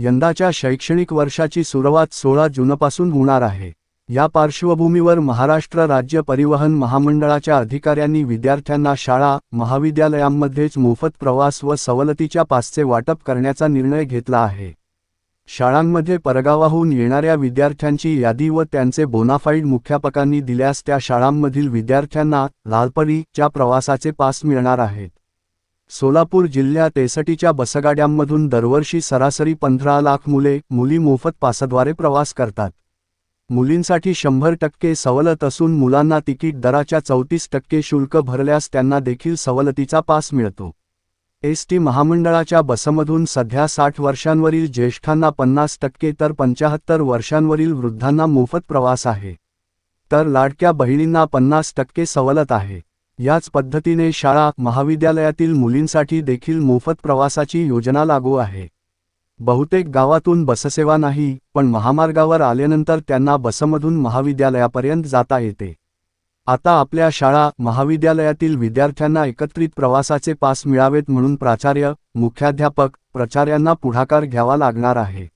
यंदाच्या शैक्षणिक वर्षाची सुरुवात सोळा जूनपासून होणार आहे. या पार्श्वभूमीवर महाराष्ट्र राज्य परिवहन महामंडळाच्या अधिकाऱ्यांनी विद्यार्थ्यांना शाळा महाविद्यालयांमध्येच मोफत प्रवास व सवलतीच्या पासचे वाटप करण्याचा निर्णय घेतला आहे. शाळांमध्ये परगावाहून येणाऱ्या विद्यार्थ्यांची यादी व त्यांचे बोनाफाईड मुख्यापकांनी दिल्यास त्या शाळांमधील विद्यार्थ्यांना लालपरीच्या प्रवासाचे पास मिळणार आहेत. सोलापूर जिल्ह्यात एसटीच्या बसगाड्यांमधून दरवर्षी सरासरी पंधरा लाख मुले मुली मोफत पासद्वारे प्रवास करतात. मुलींसाठी शंभर टक्के सवलत असून मुलांना तिकीट दराच्या चौतीस टक्के शुल्क भरल्यास त्यांना देखील सवलतीचा पास मिळतो. एस टी महामंडळाच्या बसमधून सध्या साठ वर्षांवरील ज्येष्ठांना पन्नास टक्के तर पंचाहत्तर वर्षांवरील वृद्धांना मोफत प्रवास आहे. तर लाडक्या बहिणींना पन्नास टक्के सवलत आहे. याच पद्धतीने शाळा महाविद्यालयातील मुलींसाठी देखील मोफत प्रवासाची योजना लागू आहे. बहुतेक गावातून बससेवा नाही पण महामार्गावर आल्यानंतर त्यांना बसमधून महाविद्यालयापर्यंत जाता येते. आता आपल्या शाळा महाविद्यालयातील विद्यार्थ्यांना एकत्रित प्रवासाचे पास मिळावेत म्हणून प्राचार्य मुख्याध्यापक प्राचार्यांना पुढाकार घ्यावा लागणार आहे.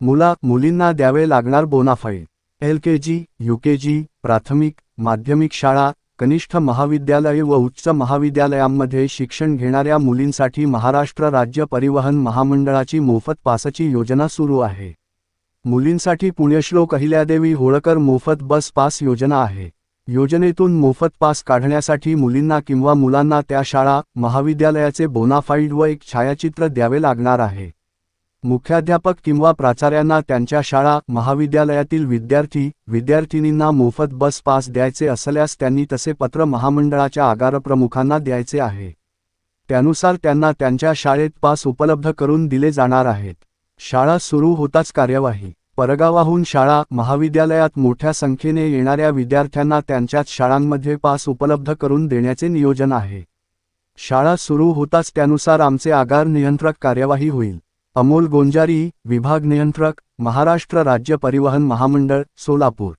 मुला मुलींना द्यावे लागणार bonafide L K G U K G प्राथमिक माध्यमिक शाळा कनिष्ठ महाविद्यालय व उच्च महाविद्यालयांमध्ये शिक्षण घेणाऱ्या मुलींसाठी महाराष्ट्र राज्य परिवहन महामंडळाची मोफत पासची योजना सुरू आहे. मुलींसाठी पुण्यश्लोक अहिल्यादेवी होळकर मोफत बस पास योजना आहे. योजनेतून मोफत पास काढण्यासाठी मुलींना किंवा मुलांना त्या शाळा महाविद्यालयाचे बोनाफाईड व एक छायाचित्र द्यावे लागणार आहे. मुख्याध्यापक किंवा प्राचार्यांना त्यांच्या शाळा महाविद्यालयातील विद्यार्थी विद्यार्थिनींना मोफत बस पास द्यायचे असल्यास त्यांनी तसे पत्र महामंडळाच्या आगारप्रमुखांना द्यायचे आहे. त्यानुसार त्यांना त्यांच्या शाळेत पास उपलब्ध करून दिले जाणार आहेत. शाळा सुरू होताच कार्यवाही. परगावाहून शाळा महाविद्यालयात मोठ्या संख्येने येणाऱ्या विद्यार्थ्यांना त्यांच्याच शाळांमध्ये पास उपलब्ध करून देण्याचे नियोजन आहे. शाळा सुरू होताच त्यानुसार आमचे आगार नियंत्रक कार्यवाही होईल. अमोल गोंजारी विभाग नियंत्रक महाराष्ट्र राज्य परिवहन महामंडळ सोलापूर.